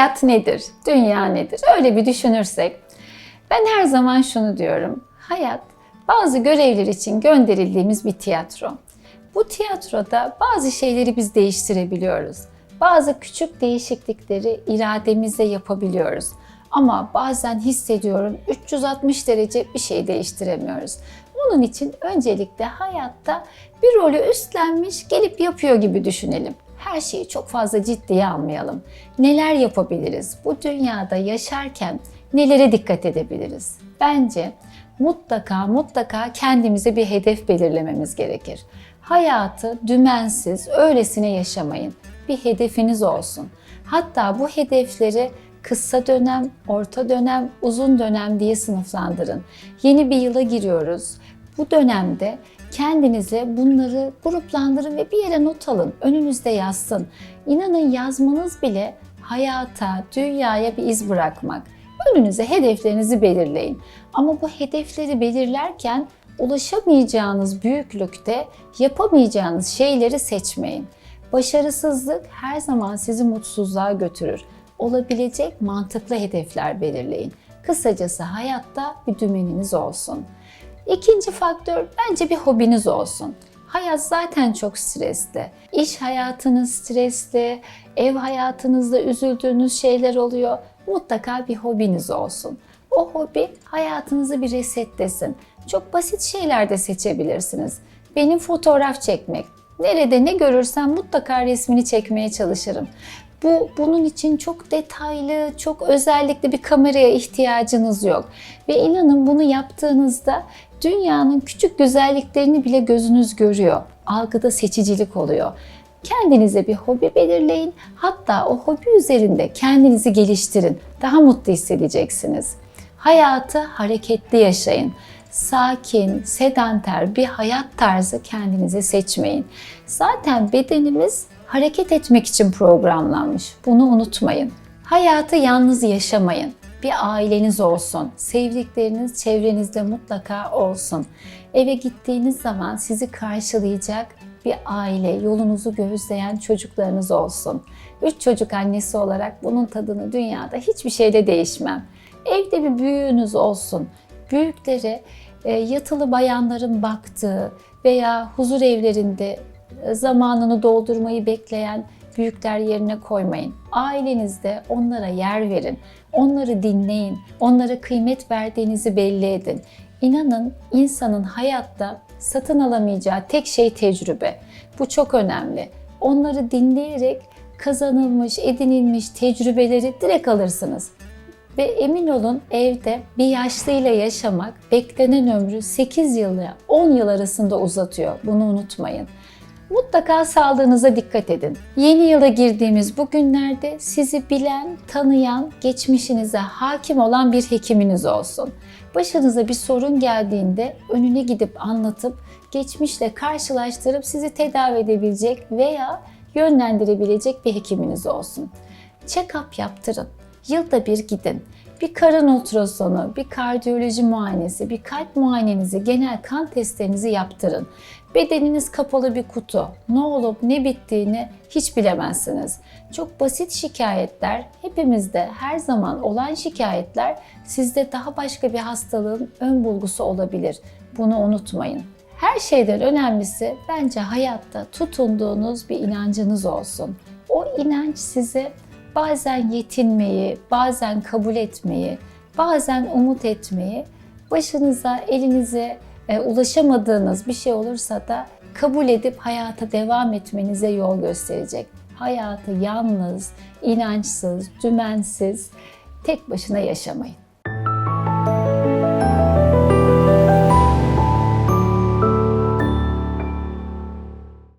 hayat nedir? Dünya nedir? Öyle bir düşünürsek ben her zaman şunu diyorum. Hayat bazı görevler için gönderildiğimiz bir tiyatro. Bu tiyatroda bazı şeyleri biz değiştirebiliyoruz. Bazı küçük değişiklikleri irademizle yapabiliyoruz. Ama bazen hissediyorum 360 derece bir şey değiştiremiyoruz. Bunun için öncelikle hayatta bir rolü üstlenmiş gelip yapıyor gibi düşünelim. Her şeyi çok fazla ciddiye almayalım. Neler yapabiliriz? Bu dünyada yaşarken nelere dikkat edebiliriz? Bence mutlaka mutlaka kendimize bir hedef belirlememiz gerekir. Hayatı dümensiz, öylesine yaşamayın. Bir hedefiniz olsun. Hatta bu hedefleri kısa dönem, orta dönem, uzun dönem diye sınıflandırın. Yeni bir yıla giriyoruz. Bu dönemde kendinize bunları gruplandırın ve bir yere not alın. Önünüzde yazsın. İnanın yazmanız bile hayata, dünyaya bir iz bırakmak. Önünüze hedeflerinizi belirleyin. Ama bu hedefleri belirlerken ulaşamayacağınız büyüklükte yapamayacağınız şeyleri seçmeyin. Başarısızlık her zaman sizi mutsuzluğa götürür. Olabilecek mantıklı hedefler belirleyin. Kısacası hayatta bir dümeniniz olsun. İkinci faktör bence bir hobiniz olsun. Hayat zaten çok stresli. İş hayatınız stresli, ev hayatınızda üzüldüğünüz şeyler oluyor. Mutlaka bir hobiniz olsun. O hobi hayatınızı bir resetlesin. Çok basit şeyler de seçebilirsiniz. Benim fotoğraf çekmek. Nerede ne görürsem mutlaka resmini çekmeye çalışırım. Bu bunun için çok detaylı, çok özellikle bir kameraya ihtiyacınız yok. Ve inanın bunu yaptığınızda dünyanın küçük güzelliklerini bile gözünüz görüyor. Algıda seçicilik oluyor. Kendinize bir hobi belirleyin. Hatta o hobi üzerinde kendinizi geliştirin. Daha mutlu hissedeceksiniz. Hayatı hareketli yaşayın. Sakin, sedanter bir hayat tarzı kendinize seçmeyin. Zaten bedenimiz hareket etmek için programlanmış. Bunu unutmayın. Hayatı yalnız yaşamayın. Bir aileniz olsun. Sevdikleriniz çevrenizde mutlaka olsun. Eve gittiğiniz zaman sizi karşılayacak bir aile, yolunuzu gözleyen çocuklarınız olsun. Üç çocuk annesi olarak bunun tadını dünyada hiçbir şeyle değişmem. Evde bir büyüğünüz olsun. Büyükleri e, yatılı bayanların baktığı veya huzur evlerinde e, zamanını doldurmayı bekleyen büyükler yerine koymayın. Ailenizde onlara yer verin. Onları dinleyin. Onlara kıymet verdiğinizi belli edin. İnanın insanın hayatta satın alamayacağı tek şey tecrübe. Bu çok önemli. Onları dinleyerek kazanılmış, edinilmiş tecrübeleri direkt alırsınız. Ve emin olun evde bir yaşlıyla yaşamak beklenen ömrü 8 yılla 10 yıl arasında uzatıyor. Bunu unutmayın. Mutlaka sağlığınıza dikkat edin. Yeni yıla girdiğimiz bu günlerde sizi bilen, tanıyan, geçmişinize hakim olan bir hekiminiz olsun. Başınıza bir sorun geldiğinde önüne gidip anlatıp, geçmişle karşılaştırıp sizi tedavi edebilecek veya yönlendirebilecek bir hekiminiz olsun. Check-up yaptırın. Yılda bir gidin. Bir karın ultrasonu, bir kardiyoloji muayenesi, bir kalp muayenenizi, genel kan testlerinizi yaptırın. Bedeniniz kapalı bir kutu. Ne olup ne bittiğini hiç bilemezsiniz. Çok basit şikayetler, hepimizde her zaman olan şikayetler sizde daha başka bir hastalığın ön bulgusu olabilir. Bunu unutmayın. Her şeyden önemlisi bence hayatta tutunduğunuz bir inancınız olsun. O inanç size bazen yetinmeyi, bazen kabul etmeyi, bazen umut etmeyi, başınıza, elinize e, ulaşamadığınız bir şey olursa da kabul edip hayata devam etmenize yol gösterecek. Hayatı yalnız, inançsız, dümensiz, tek başına yaşamayın.